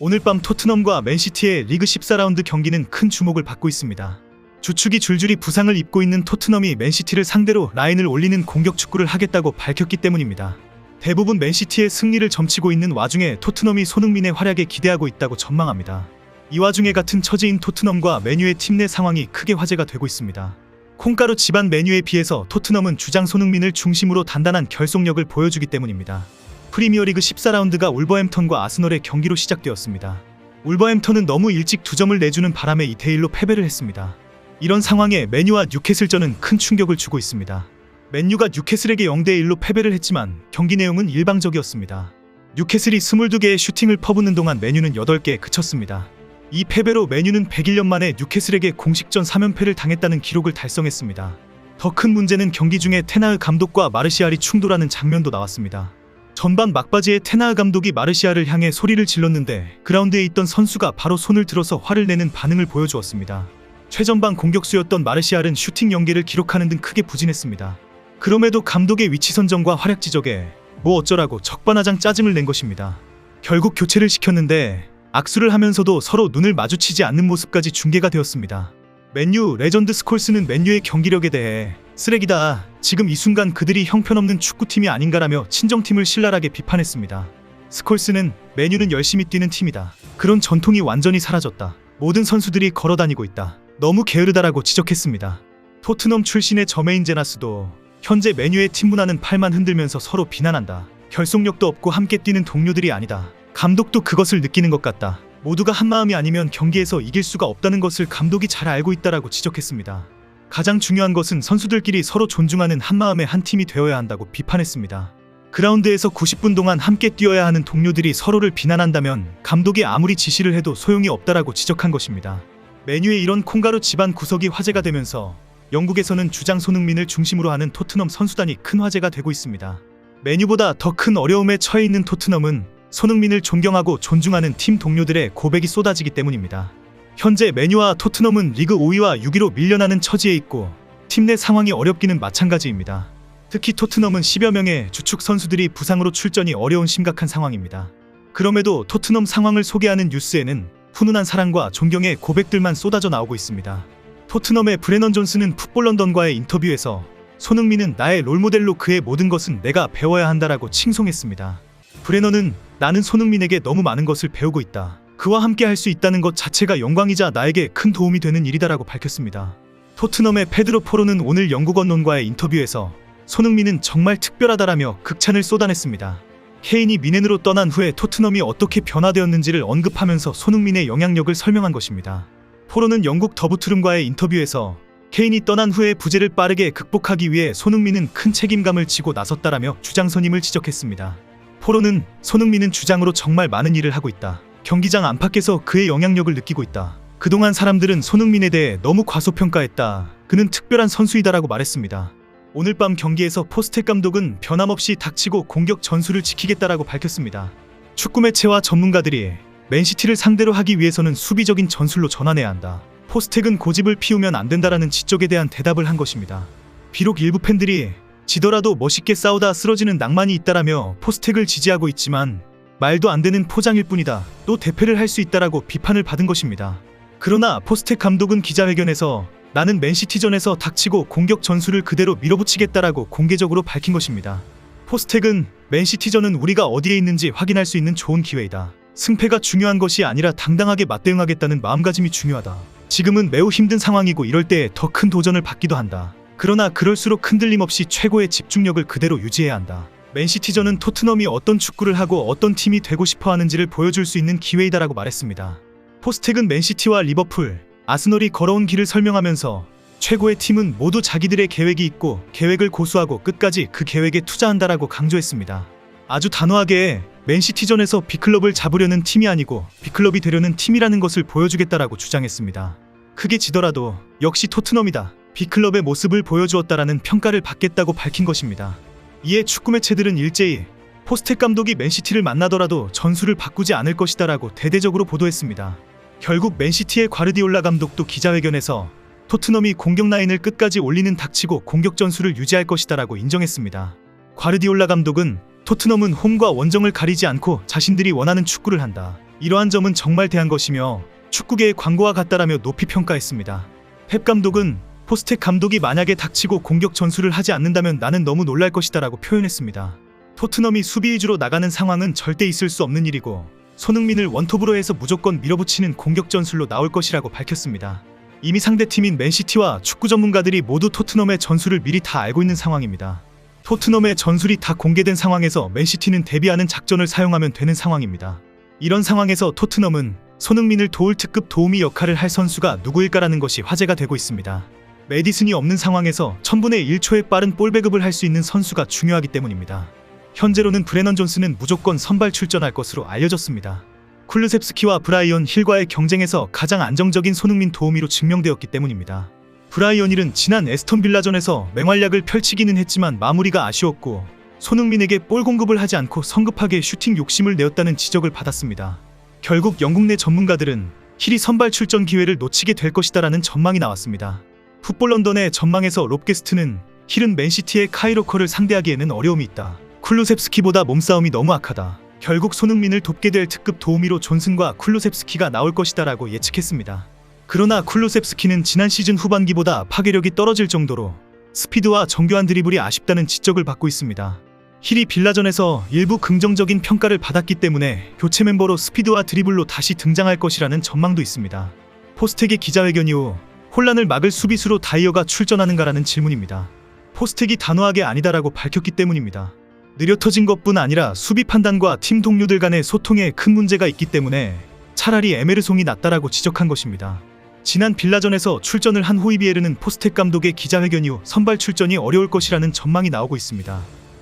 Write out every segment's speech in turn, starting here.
오늘 밤 토트넘과 맨시티의 리그 14라운드 경기는 큰 주목을 받고 있습니다. 주축이 줄줄이 부상을 입고 있는 토트넘이 맨시티를 상대로 라인을 올리는 공격 축구를 하겠다고 밝혔기 때문입니다. 대부분 맨시티의 승리를 점치고 있는 와중에 토트넘이 손흥민의 활약에 기대하고 있다고 전망합니다. 이 와중에 같은 처지인 토트넘과 메뉴의 팀 내 상황이 크게 화제가 되고 있습니다. 콩가루 집안 메뉴에 비해서 토트넘은 주장 손흥민을 중심으로 단단한 결속력을 보여주기 때문입니다. 프리미어리그 14라운드가 울버햄턴과 아스널의 경기로 시작되었습니다. 울버햄턴은 너무 일찍 두 점을 내주는 바람에 2대1로 패배를 했습니다. 이런 상황에 메뉴와 뉴캐슬전은 큰 충격을 주고 있습니다. 맨유가 뉴캐슬에게 0대1로 패배를 했지만 경기 내용은 일방적이었습니다. 뉴캐슬이 22개의 슈팅을 퍼붓는 동안 메뉴는 8개에 그쳤습니다. 이 패배로 메뉴는 101년 만에 뉴캐슬에게 공식전 3연패를 당했다는 기록을 달성했습니다. 더 큰 문제는 경기 중에 테나흐 감독과 마르시알이 충돌하는 장면도 나왔습니다. 전반 막바지에 테나흐 감독이 마르시알을 향해 소리를 질렀는데 그라운드에 있던 선수가 바로 손을 들어서 화를 내는 반응을 보여주었습니다. 최전방 공격수였던 마르시알은 슈팅 연계를 기록하는 등 크게 부진했습니다. 그럼에도 감독의 위치 선정과 활약 지적에 뭐 어쩌라고 적반하장 짜증을 낸 것입니다. 결국 교체를 시켰는데 악수를 하면서도 서로 눈을 마주치지 않는 모습까지 중계가 되었습니다. 맨유 레전드 스콜스는 맨유의 경기력에 대해 쓰레기다. 지금 이 순간 그들이 형편없는 축구팀이 아닌가라며 친정팀을 신랄하게 비판했습니다. 스콜스는 맨유는 열심히 뛰는 팀이다. 그런 전통이 완전히 사라졌다. 모든 선수들이 걸어다니고 있다. 너무 게으르다라고 지적했습니다. 토트넘 출신의 저메인 제나스도 현재 메뉴의 팀 문화는 팔만 흔들면서 서로 비난한다. 결속력도 없고 함께 뛰는 동료들이 아니다. 감독도 그것을 느끼는 것 같다. 모두가 한마음이 아니면 경기에서 이길 수가 없다는 것을 감독이 잘 알고 있다라고 지적했습니다. 가장 중요한 것은 선수들끼리 서로 존중하는 한마음의 한 팀이 되어야 한다고 비판했습니다. 그라운드에서 90분 동안 함께 뛰어야 하는 동료들이 서로를 비난한다면 감독이 아무리 지시를 해도 소용이 없다라고 지적한 것입니다. 메뉴의 이런 콩가루 집안 구석이 화제가 되면서 영국에서는 주장 손흥민을 중심으로 하는 토트넘 선수단이 큰 화제가 되고 있습니다. 메뉴보다 더 큰 어려움에 처해 있는 토트넘은 손흥민을 존경하고 존중하는 팀 동료들의 고백이 쏟아지기 때문입니다. 현재 메뉴와 토트넘은 리그 5위와 6위로 밀려나는 처지에 있고 팀 내 상황이 어렵기는 마찬가지입니다. 특히 토트넘은 10여 명의 주축 선수들이 부상으로 출전이 어려운 심각한 상황입니다. 그럼에도 토트넘 상황을 소개하는 뉴스에는 훈훈한 사랑과 존경의 고백들만 쏟아져 나오고 있습니다. 토트넘의 브레넌 존스는 풋볼 런던과의 인터뷰에서 손흥민은 나의 롤모델로 그의 모든 것은 내가 배워야 한다라고 칭송했습니다. 브레넌은 나는 손흥민에게 너무 많은 것을 배우고 있다. 그와 함께 할 수 있다는 것 자체가 영광이자 나에게 큰 도움이 되는 일이다라고 밝혔습니다. 토트넘의 페드로 포로는 오늘 영국 언론과의 인터뷰에서 손흥민은 정말 특별하다라며 극찬을 쏟아냈습니다. 케인이 미넨으로 떠난 후에 토트넘이 어떻게 변화되었는지를 언급하면서 손흥민의 영향력을 설명한 것입니다. 포로는 영국 더부트름과의 인터뷰에서 케인이 떠난 후에 부재를 빠르게 극복하기 위해 손흥민은 큰 책임감을 지고 나섰다라며 주장 선임을 지적했습니다. 포로는 손흥민은 주장으로 정말 많은 일을 하고 있다. 경기장 안팎에서 그의 영향력을 느끼고 있다. 그동안 사람들은 손흥민에 대해 너무 과소평가했다. 그는 특별한 선수이다라고 말했습니다. 오늘 밤 경기에서 포스텍 감독은 변함없이 닥치고 공격 전술을 지키겠다라고 밝혔습니다. 축구 매체와 전문가들이 맨시티를 상대로 하기 위해서는 수비적인 전술로 전환해야 한다. 포스텍은 고집을 피우면 안 된다라는 지적에 대한 대답을 한 것입니다. 비록 일부 팬들이 지더라도 멋있게 싸우다 쓰러지는 낭만이 있다라며 포스텍을 지지하고 있지만 말도 안 되는 포장일 뿐이다. 또 대패를 할 수 있다라고 비판을 받은 것입니다. 그러나 포스텍 감독은 기자회견에서 나는 맨시티전에서 닥치고 공격 전술을 그대로 밀어붙이겠다라고 공개적으로 밝힌 것입니다. 포스텍은 맨시티전은 우리가 어디에 있는지 확인할 수 있는 좋은 기회이다. 승패가 중요한 것이 아니라 당당하게 맞대응하겠다는 마음가짐이 중요하다. 지금은 매우 힘든 상황이고 이럴 때 더 큰 도전을 받기도 한다. 그러나 그럴수록 흔들림 없이 최고의 집중력을 그대로 유지해야 한다. 맨시티전은 토트넘이 어떤 축구를 하고 어떤 팀이 되고 싶어 하는지를 보여줄 수 있는 기회이다라고 말했습니다. 포스텍은 맨시티와 리버풀, 아스널이 걸어온 길을 설명하면서 최고의 팀은 모두 자기들의 계획이 있고 계획을 고수하고 끝까지 그 계획에 투자한다라고 강조했습니다. 아주 단호하게 맨시티전에서 B클럽을 잡으려는 팀이 아니고 B클럽이 되려는 팀이라는 것을 보여주겠다라고 주장했습니다. 크게 지더라도 역시 토트넘이다. B클럽의 모습을 보여주었다라는 평가를 받겠다고 밝힌 것입니다. 이에 축구 매체들은 일제히 포스텍 감독이 맨시티를 만나더라도 전술을 바꾸지 않을 것이다라고 대대적으로 보도했습니다. 결국 맨시티의 과르디올라 감독도 기자회견에서 토트넘이 공격 라인을 끝까지 올리는 닥치고 공격 전술을 유지할 것이다라고 인정했습니다. 과르디올라 감독은 토트넘은 홈과 원정을 가리지 않고 자신들이 원하는 축구를 한다. 이러한 점은 정말 대한 것이며 축구계의 광고와 같다라며 높이 평가했습니다. 펩 감독은 포스텍 감독이 만약에 닥치고 공격 전술을 하지 않는다면 나는 너무 놀랄 것이다라고 표현했습니다. 토트넘이 수비 위주로 나가는 상황은 절대 있을 수 없는 일이고 손흥민을 원톱으로 해서 무조건 밀어붙이는 공격 전술로 나올 것이라고 밝혔습니다. 이미 상대팀인 맨시티와 축구 전문가들이 모두 토트넘의 전술을 미리 다 알고 있는 상황입니다. 토트넘의 전술이 다 공개된 상황에서 맨시티는 대비하는 작전을 사용하면 되는 상황입니다. 이런 상황에서 토트넘은 손흥민을 도울 특급 도우미 역할을 할 선수가 누구일까라는 것이 화제가 되고 있습니다. 메디슨이 없는 상황에서 1000분의 1초의 빠른 볼 배급을 할 수 있는 선수가 중요하기 때문입니다. 현재로는 브레넌 존스는 무조건 선발 출전할 것으로 알려졌습니다. 쿨루셉스키와 브라이언 힐과의 경쟁에서 가장 안정적인 손흥민 도우미로 증명되었기 때문입니다. 브라이언 힐은 지난 에스턴 빌라전에서 맹활약을 펼치기는 했지만 마무리가 아쉬웠고 손흥민에게 볼 공급을 하지 않고 성급하게 슈팅 욕심을 내었다는 지적을 받았습니다. 결국 영국 내 전문가들은 힐이 선발 출전 기회를 놓치게 될 것이다라는 전망이 나왔습니다. 풋볼 런던의 전망에서 롭게스트는 힐은 맨시티의 카이로커를 상대하기에는 어려움이 있다. 쿨루셉스키보다 몸싸움이 너무 악하다. 결국 손흥민을 돕게 될 특급 도우미로 존슨과 쿨루셉스키가 나올 것이다라고 예측했습니다. 그러나 쿨루셉스키는 지난 시즌 후반기보다 파괴력이 떨어질 정도로 스피드와 정교한 드리블이 아쉽다는 지적을 받고 있습니다. 힐이 빌라전에서 일부 긍정적인 평가를 받았기 때문에 교체 멤버로 스피드와 드리블로 다시 등장할 것이라는 전망도 있습니다. 포스텍의 기자회견 이후 혼란을 막을 수비수로 다이어가 출전하는가라는 질문입니다. 포스텍이 단호하게 아니다라고 밝혔기 때문입니다. 느려 터진 것뿐 아니라 수비 판단과 팀 동료들 간의 소통에 큰 문제가 있기 때문에 차라리 에메르송이 낫다라고 지적한 것입니다. 지난 빌라전에서 출전을 한 호이비에르는 포스텍 감독의 기자회견 이후 선발 출전이 어려울 것이라는 전망이 나오고 있습니다.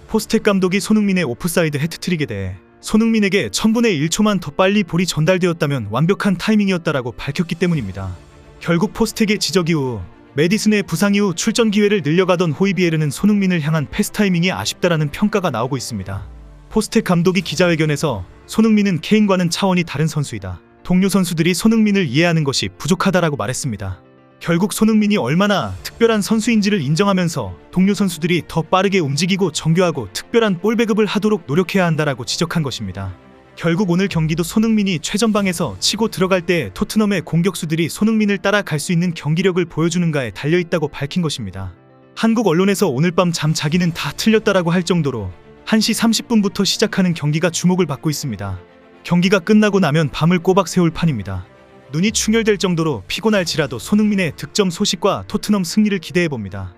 포스텍 감독이 손흥민의 오프사이드 해트트릭에 대해 손흥민에게 1000분의 1초만 더 빨리 볼이 전달되었다면 완벽한 타이밍이었다라고 밝혔기 때문입니다. 결국 포스텍의 지적 이후 메디슨의 부상 이후 출전 기회를 늘려가던 호이비에르는 손흥민을 향한 패스 타이밍이 아쉽다라는 평가가 나오고 있습니다. 포스텍 감독이 기자회견에서 손흥민은 케인과는 차원이 다른 선수이다. 동료 선수들이 손흥민을 이해하는 것이 부족하다라고 말했습니다. 결국 손흥민이 얼마나 특별한 선수인지를 인정하면서 동료 선수들이 더 빠르게 움직이고 정교하고 특별한 볼 배급을 하도록 노력해야 한다라고 지적한 것입니다. 결국 오늘 경기도 손흥민이 최전방에서 치고 들어갈 때 토트넘의 공격수들이 손흥민을 따라갈 수 있는 경기력을 보여주는가에 달려있다고 밝힌 것입니다. 한국 언론에서 오늘 밤 잠 자기는 다 틀렸다라고 할 정도로 1시 30분부터 시작하는 경기가 주목을 받고 있습니다. 경기가 끝나고 나면 밤을 꼬박 새울 판입니다. 눈이 충혈될 정도로 피곤할지라도 손흥민의 득점 소식과 토트넘 승리를 기대해 봅니다.